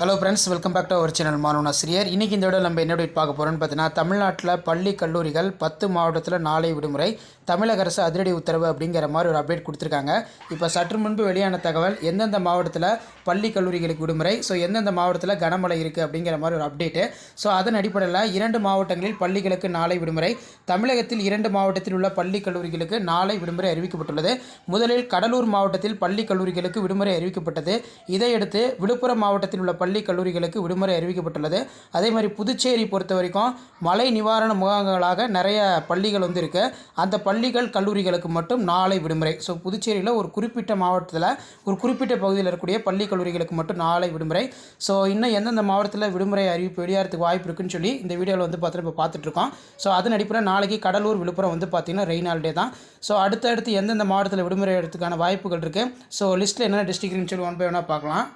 Hello friends welcome back to our channel Maanavan Aasiriyar இன்றைக்கி இந்த விட நம்ம என்ன பார்க்க போகிறோம்னு பார்த்தீங்கன்னா தமிழ்நாட்டில் பள்ளி கல்லூரிகள் பத்து மாவட்டத்தில் நாளை விடுமுறை தமிழக அரசு அதிரடி உத்தரவு அப்படிங்கிற மாதிரி ஒரு அப்டேட் கொடுத்துருக்காங்க. இப்போ சற்று முன்பு வெளியான தகவல் எந்தெந்த மாவட்டத்தில் பள்ளி கல்லூரிகளுக்கு விடுமுறை ஸோ எந்தெந்த மாவட்டத்தில் கனமழை இருக்குது அப்படிங்கிற மாதிரி ஒரு அப்டேட்டு ஸோ அதன் அடிப்படையில் இரண்டு மாவட்டங்களில் பள்ளிகளுக்கு நாளை விடுமுறை தமிழகத்தில் இரண்டு மாவட்டத்தில் உள்ள பள்ளி கல்லூரிகளுக்கு நாளை விடுமுறை அறிவிக்கப்பட்டுள்ளது. முதலில் கடலூர் மாவட்டத்தில் பள்ளி கல்லூரிகளுக்கு விடுமுறை அறிவிக்கப்பட்டது. இதையடுத்து விழுப்புரம் மாவட்டத்தில் உள்ள பள்ளி பள்ளி கல்லூரிகளுக்கு விடுமுறை அறிவிக்கப்பட்டுள்ளது. அதே மாதிரி புதுச்சேரி பொறுத்த வரைக்கும் மழை நிவாரண முகாம்களாக நிறைய பள்ளிகள் வந்து இருக்குது அந்த பள்ளிகள் கல்லூரிகளுக்கு மட்டும் நாளை விடுமுறை. ஸோ புதுச்சேரியில் ஒரு குறிப்பிட்ட மாவட்டத்தில் ஒரு குறிப்பிட்ட பகுதியில் இருக்கக்கூடிய பள்ளி கல்லூரிகளுக்கு மட்டும் நாளை விடுமுறை. ஸோ இன்னும் எந்தெந்த மாவட்டத்தில் விடுமுறை அறிவிப்பு வெளியாகிறதுக்கு வாய்ப்பு இருக்குன்னு சொல்லி இந்த வீடியோவில் வந்து பார்த்துட்டு இப்போ பார்த்துட்ருக்கோம் ஸோ அதன் அடிப்படையில் நாளைக்கு கடலூர் விழுப்புரம் வந்து பார்த்திங்கன்னா ரெயின் ஹாலிடே தான். ஸோ அடுத்தடுத்து எந்தெந்த மாவட்டத்தில் விடுமுறை எடுத்துக்கான வாய்ப்புகள் இருக்குது ஸோ லிஸ்ட்டில் என்னென்ன டிஸ்ட்ரிக்ட்னு சொல்லி ஒன் பை ஒன்னாக பார்க்கலாம்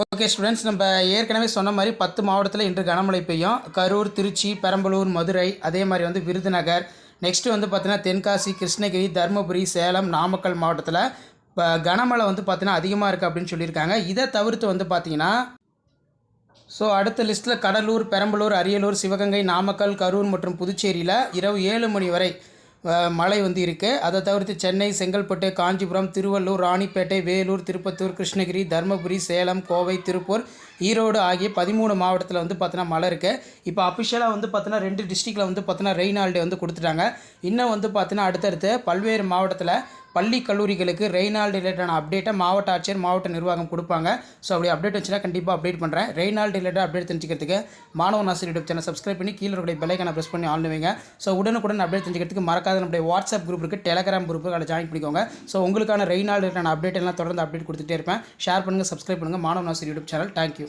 ஓகே ஸ்டூடெண்ட்ஸ் நம்ம ஏற்கனவே சொன்ன மாதிரி பத்து மாவட்டத்தில் இன்று கனமழை பெய்யும். கரூர் திருச்சி பெரம்பலூர் மதுரை அதே மாதிரி வந்து விருதுநகர். நெக்ஸ்ட்டு வந்து பார்த்திங்கன்னா தென்காசி கிருஷ்ணகிரி தருமபுரி சேலம் நாமக்கல் மாவட்டத்தில் இப்போ கனமழை வந்து பார்த்திங்கன்னா அதிகமாக இருக்குது அப்படின்னு சொல்லியிருக்காங்க. இதை தவிர்த்து வந்து பார்த்தீங்கன்னா ஸோ அடுத்த லிஸ்ட்டில் கடலூர் பெரம்பலூர் அரியலூர் சிவகங்கை நாமக்கல் கரூர் மற்றும் புதுச்சேரியில் இரவு ஏழு மணி வரை மழை வந்து இருக்குது அதை தவிர்த்து சென்னை செங்கல்பட்டு காஞ்சிபுரம் திருவள்ளூர் ராணிப்பேட்டை வேலூர் திருப்பத்தூர் கிருஷ்ணகிரி தருமபுரி சேலம் கோவை திருப்பூர் ஈரோடு ஆகிய பதிமூணு மாவட்டத்தில் வந்து பார்த்தீங்கன்னா மழை இருக்குது இப்போ அஃபிஷியலாக வந்து பார்த்தீங்கன்னா ரெண்டு டிஸ்ட்ரிக்டில் வந்து பார்த்தீங்கன்னா ரெயின் ஹாலிடே வந்து கொடுத்துட்டாங்க. இன்னும் வந்து பார்த்தீங்கன்னா அடுத்தடுத்து பல்வேறு மாவட்டத்தில் பள்ளி கல்லூரிகளுக்கு ரெய்னால் ரிலேட்டடான அப்டேட்டை மாவட்ட ஆட்சியர் மாவட்ட நிர்வாகம் கொடுப்பாங்க. ஸோ அப்படி அப்டேட் வச்சுன்னா கண்டிப்பாக அப்டேட் பண்ணுறேன் ரெய்னால் ரிலேட்டட் அப்டேட் தெரிஞ்சுக்கிறதுக்கு மாணவன் ஆசிரியர் யூடியூப் சேனல் சப்ஸ்கிரைப் பண்ணி கீழே இருக்கிற பெல்லைக்கான ப்ரெஸ் பண்ணி ஆன் வைங்க. ஸோ உடனுக்குடன் அப்டேட் தெரிஞ்சுக்கிறதுக்கு மறக்காத நம்முடைய வாட்ஸ்அப் குரூப் இருக்குது டெலகிராம் குரூப் அதை ஜாயின் பண்ணிக்கோங்க. ஸோ உங்களுக்கான ரெய்னால் ரிலேட்டான அப்டேட் எல்லாம் தொடர்ந்து அப்டேட் கொடுத்துட்டே இருப்பேன். ஷேர் பண்ணுங்கள் சப்ஸ்கிரைப் பண்ணுங்கள் மாணவன் ஆசிரியர் யூடியூப் சேனல் தேங்க்யூ